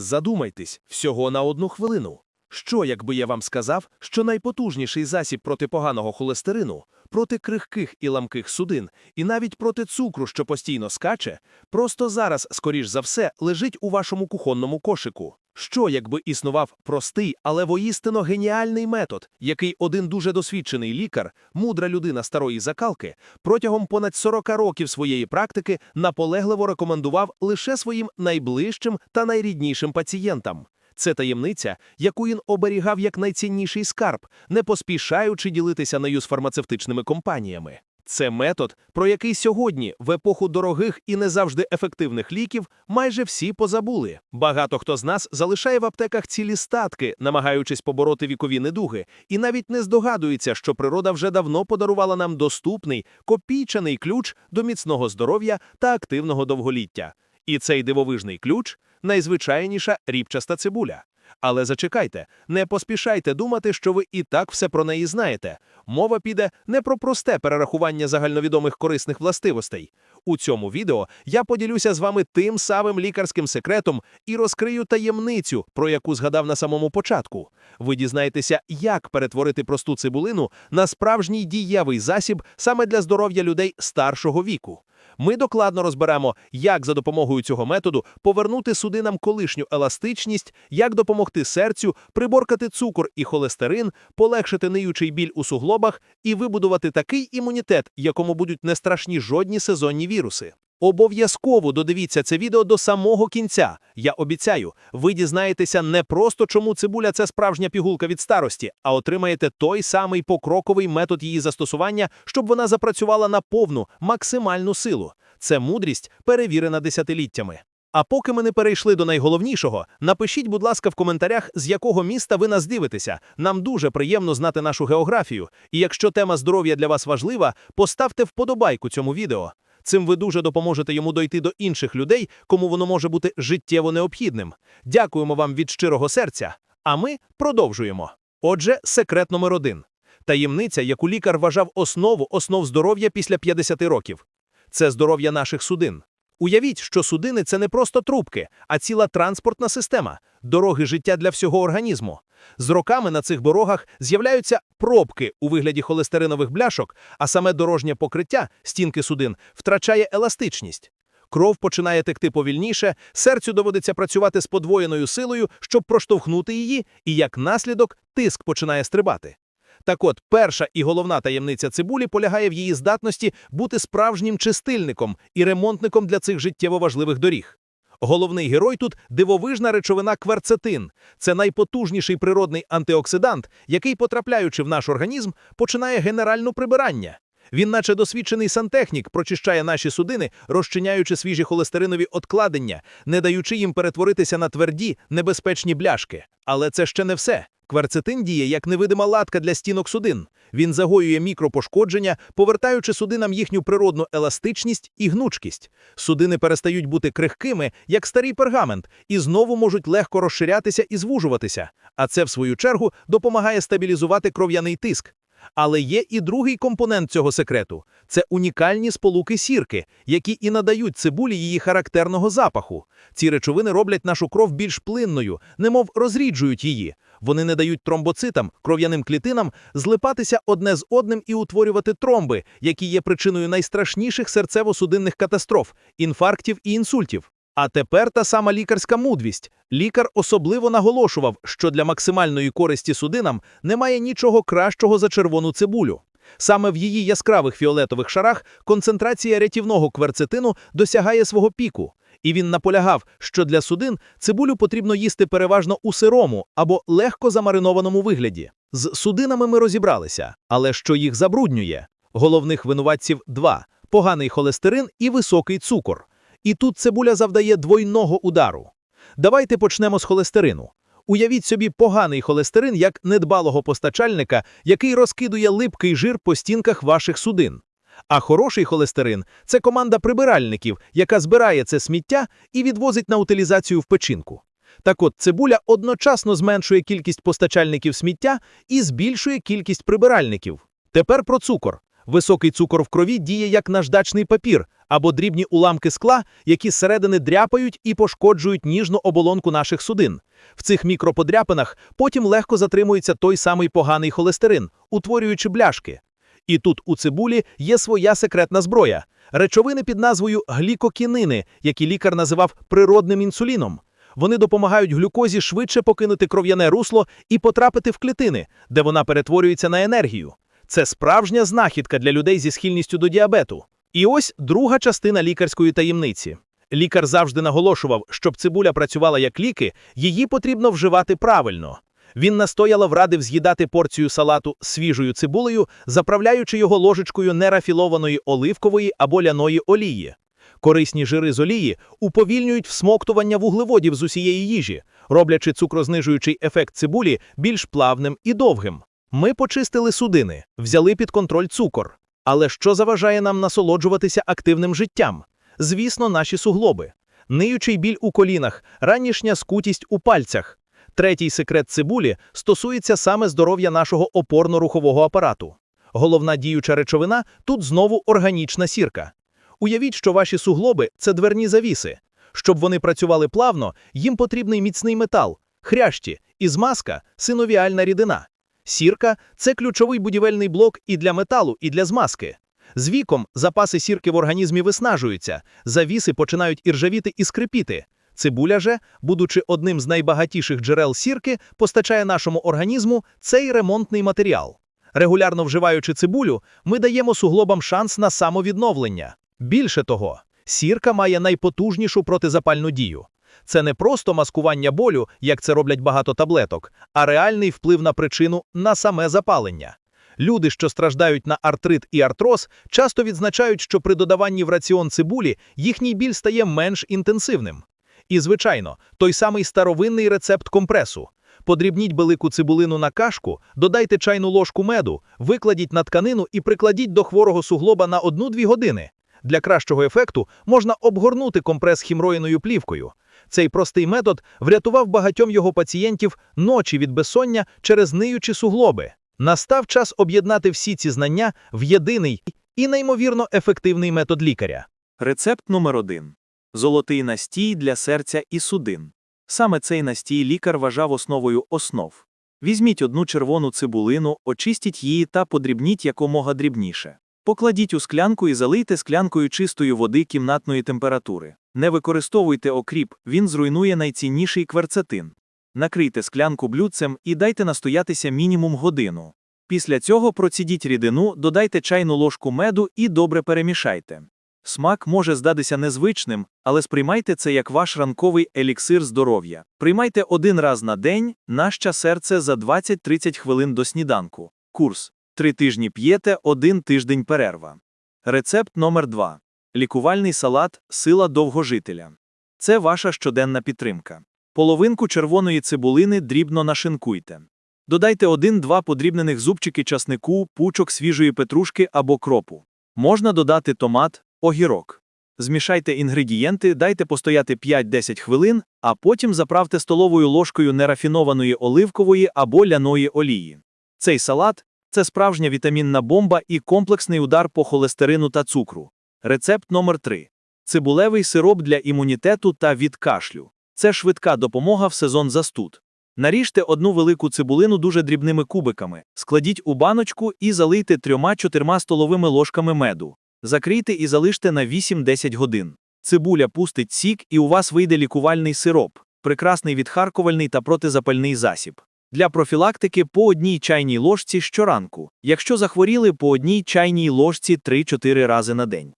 Задумайтесь всього на одну хвилину. Що, якби я вам сказав, що найпотужніший засіб проти поганого холестерину, проти крихких і ламких судин, і навіть проти цукру, що постійно скаче, просто зараз, скоріш за все, лежить у вашому кухонному кошику? Що, якби існував простий, але воістину геніальний метод, який один дуже досвідчений лікар, мудра людина старої закалки, протягом понад 40 років своєї практики наполегливо рекомендував лише своїм найближчим та найріднішим пацієнтам? Це таємниця, яку він оберігав як найцінніший скарб, не поспішаючи ділитися нею з фармацевтичними компаніями. Це метод, про який сьогодні, в епоху дорогих і не завжди ефективних ліків, майже всі позабули. Багато хто з нас залишає в аптеках цілі статки, намагаючись побороти вікові недуги, і навіть не здогадується, що природа вже давно подарувала нам доступний, копійчаний ключ до міцного здоров'я та активного довголіття. І цей дивовижний ключ найзвичайніша ріпчаста цибуля. Але зачекайте, не поспішайте думати, що ви і так все про неї знаєте. Мова піде не про просте перерахування загальновідомих корисних властивостей. У цьому відео я поділюся з вами тим самим лікарським секретом і розкрию таємницю, про яку згадав на самому початку. Ви дізнаєтеся, як перетворити просту цибулину на справжній дієвий засіб саме для здоров'я людей старшого віку. Ми докладно розберемо, як за допомогою цього методу повернути судинам колишню еластичність, як допомогти серцю, приборкати цукор і холестерин, полегшити ниючий біль у суглобах і вибудувати такий імунітет, якому будуть не страшні жодні сезонні віруси. Обов'язково додивіться це відео до самого кінця. Я обіцяю, ви дізнаєтеся не просто, чому цибуля це справжня пігулка від старості, а отримаєте той самий покроковий метод її застосування, щоб вона запрацювала на повну, максимальну силу. Це мудрість, перевірена десятиліттями. А поки ми не перейшли до найголовнішого, напишіть, будь ласка, в коментарях, з якого міста ви нас дивитеся. Нам дуже приємно знати нашу географію. І якщо тема здоров'я для вас важлива, поставте вподобайку цьому відео. Цим ви дуже допоможете йому дойти до інших людей, кому воно може бути життєво необхідним. Дякуємо вам від щирого серця. А ми продовжуємо. Отже, секрет номер один. Таємниця, яку лікар вважав основу основ здоров'я після 50 років. Це здоров'я наших судин. Уявіть, що судини це не просто трубки, а ціла транспортна система, дороги життя для всього організму. З роками на цих дорогах з'являються пробки у вигляді холестеринових бляшок, а саме дорожнє покриття стінки судин втрачає еластичність. Кров починає текти повільніше, серцю доводиться працювати з подвоєною силою, щоб проштовхнути її, і як наслідок тиск починає стрибати. Так от, перша і головна таємниця цибулі полягає в її здатності бути справжнім чистильником і ремонтником для цих життєво важливих доріг. Головний герой тут дивовижна речовина кверцетин. Це найпотужніший природний антиоксидант, який, потрапляючи в наш організм, починає генеральну прибирання. Він, наче досвідчений сантехнік, прочищає наші судини, розчиняючи свіжі холестеринові откладення, не даючи їм перетворитися на тверді, небезпечні бляшки. Але це ще не все. Кверцетин діє як невидима латка для стінок судин. Він загоює мікропошкодження, повертаючи судинам їхню природну еластичність і гнучкість. Судини перестають бути крихкими, як старий пергамент, і знову можуть легко розширятися і звужуватися. А це, в свою чергу, допомагає стабілізувати кров'яний тиск. Але є і другий компонент цього секрету це унікальні сполуки сірки, які і надають цибулі її характерного запаху. Ці речовини роблять нашу кров більш плинною, немов розріджують її. Вони не дають тромбоцитам, кров'яним клітинам, злипатися одне з одним і утворювати тромби, які є причиною найстрашніших серцево-судинних катастроф, інфарктів і інсультів. А тепер та сама лікарська мудрість. Лікар особливо наголошував, що для максимальної користі судинам немає нічого кращого за червону цибулю. Саме в її яскравих фіолетових шарах концентрація рятівного кверцетину досягає свого піку. І він наполягав, що для судин цибулю потрібно їсти переважно у сирому або легко замаринованому вигляді. З судинами ми розібралися, але що їх забруднює? Головних винуватців два – поганий холестерин і високий цукор. І тут цибуля завдає двойного удару. Давайте почнемо з холестерину. Уявіть собі поганий холестерин як недбалого постачальника, який розкидує липкий жир по стінках ваших судин. А хороший холестерин це команда прибиральників, яка збирає це сміття і відвозить на утилізацію в печінку. Так от цибуля одночасно зменшує кількість постачальників сміття і збільшує кількість прибиральників. Тепер про цукор. Високий цукор в крові діє як наждачний папір, або дрібні уламки скла, які зсередини дряпають і пошкоджують ніжну оболонку наших судин. В цих мікроподряпинах потім легко затримується той самий поганий холестерин, утворюючи бляшки. І тут у цибулі є своя секретна зброя речовини під назвою глікокінини, які лікар називав природним інсуліном. Вони допомагають глюкозі швидше покинути кров'яне русло і потрапити в клітини, де вона перетворюється на енергію. Це справжня знахідка для людей зі схильністю до діабету. І ось друга частина лікарської таємниці. Лікар завжди наголошував, щоб цибуля працювала як ліки, її потрібно вживати правильно. Він настояло врадив з'їдати порцію салату свіжою цибулею, заправляючи його ложечкою нерафілованої оливкової або ляної олії. Корисні жири з олії уповільнюють всмоктування вуглеводів з усієї їжі, роблячи цукрознижуючий ефект цибулі більш плавним і довгим. Ми почистили судини, взяли під контроль цукор. Але що заважає нам насолоджуватися активним життям? Звісно, наші суглоби. Ниючий біль у колінах, ранішня скутість у пальцях. Третій секрет цибулі стосується саме здоров'я нашого опорно-рухового апарату. Головна діюча речовина тут знову органічна сірка. Уявіть, що ваші суглоби це дверні завіси. Щоб вони працювали плавно, їм потрібний міцний метал, хрящі і змазка синовіальна рідина. Сірка це ключовий будівельний блок і для металу, і для змазки. З віком запаси сірки в організмі виснажуються, завіси починають іржавіти і скрипіти. Цибуля же, будучи одним з найбагатіших джерел сірки, постачає нашому організму цей ремонтний матеріал. Регулярно вживаючи цибулю, ми даємо суглобам шанс на самовідновлення. Більше того, сірка має найпотужнішу протизапальну дію. Це не просто маскування болю, як це роблять багато таблеток, а реальний вплив на причину на саме запалення. Люди, що страждають на артрит і артроз, часто відзначають, що при додаванні в раціон цибулі їхній біль стає менш інтенсивним. І, звичайно, той самий старовинний рецепт компресу. Подрібніть велику цибулину на кашку, додайте чайну ложку меду, викладіть на тканину і прикладіть до хворого суглоба на 1-2 години. Для кращого ефекту можна обгорнути компрес хімроїною плівкою. Цей простий метод врятував багатьом його пацієнтів ночі від безсоння через ниючі суглоби. Настав час об'єднати всі ці знання в єдиний і неймовірно ефективний метод лікаря. Рецепт номер 1 Золотий настій для серця і судин. Саме цей настій лікар вважав основою основ. Візьміть одну червону цибулину, очистіть її та подрібніть якомога дрібніше. Покладіть у склянку і залийте склянкою чистої води кімнатної температури. Не використовуйте окріп, він зруйнує найцінніший кверцетин. Накрийте склянку блюдцем і дайте настоятися мінімум годину. Після цього процідіть рідину, додайте чайну ложку меду і добре перемішайте. Смак може здатися незвичним, але сприймайте це як ваш ранковий еліксир здоров'я. Приймайте один раз на день, наще серце за 20-30 хвилин до сніданку. Курс. Три тижні п'єте, один тиждень перерва. Рецепт номер 2 Лікувальний салат Сила довгожителя. Це ваша щоденна підтримка. Половинку червоної цибулини дрібно нашинкуйте. Додайте 1-2 подрібнених зубчики часнику, пучок свіжої петрушки або кропу. Можна додати томат, огірок. Змішайте інгредієнти, дайте постояти 5-10 хвилин, а потім заправте столовою ложкою нерафінованої оливкової або ляної олії. Цей салат це справжня вітамінна бомба і комплексний удар по холестерину та цукру. Рецепт номер 3 Цибулевий сироп для імунітету та від кашлю. Це швидка допомога в сезон застуд. Наріжте одну велику цибулину дуже дрібними кубиками, складіть у баночку і залийте 3-4 столовими ложками меду. Закрийте і залиште на 8-10 годин. Цибуля пустить сік, і у вас вийде лікувальний сироп, прекрасний відхаркувальний та протизапальний засіб. Для профілактики по одній чайній ложці щоранку, якщо захворіли по одній чайній ложці 3-4 рази на день.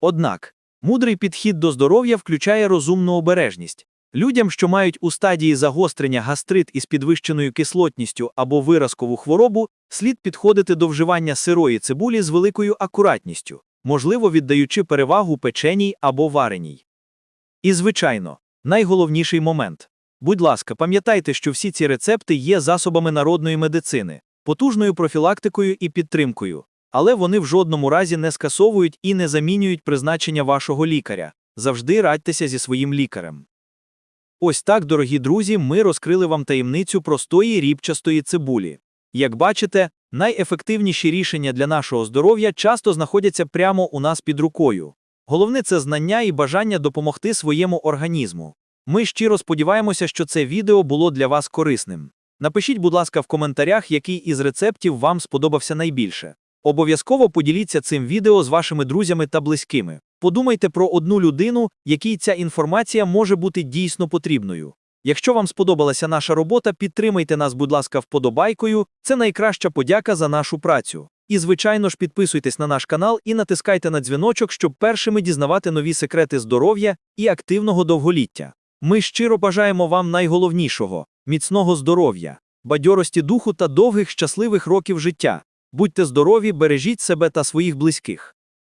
Однак, мудрий підхід до здоров'я включає розумну обережність. Людям, що мають у стадії загострення гастрит із підвищеною кислотністю або виразкову хворобу, слід підходити до вживання сирої цибулі з великою акуратністю, можливо, віддаючи перевагу печеній або вареній. І, звичайно, найголовніший момент. Будь ласка, пам'ятайте, що всі ці рецепти є засобами народної медицини, потужною профілактикою і підтримкою, але вони в жодному разі не скасовують і не замінюють призначення вашого лікаря. Завжди радьтеся зі своїм лікарем. Ось так, дорогі друзі, ми розкрили вам таємницю простої рібчастої цибулі. Як бачите, найефективніші рішення для нашого здоров'я часто знаходяться прямо у нас під рукою. Головне це знання і бажання допомогти своєму організму. Ми щиро сподіваємося, що це відео було для вас корисним. Напишіть, будь ласка, в коментарях, який із рецептів вам сподобався найбільше. Обов'язково поділіться цим відео з вашими друзями та близькими. Подумайте про одну людину, якій ця інформація може бути дійсно потрібною. Якщо вам сподобалася наша робота, підтримайте нас, будь ласка, вподобайкою. Це найкраща подяка за нашу працю. І, звичайно ж, підписуйтесь на наш канал і натискайте на дзвіночок, щоб першими дізнавати нові секрети здоров'я і активного довголіття. Ми щиро бажаємо вам найголовнішого міцного здоров'я, бадьорості духу та довгих щасливих років життя. Будьте здорові, бережіть себе та своїх близьких.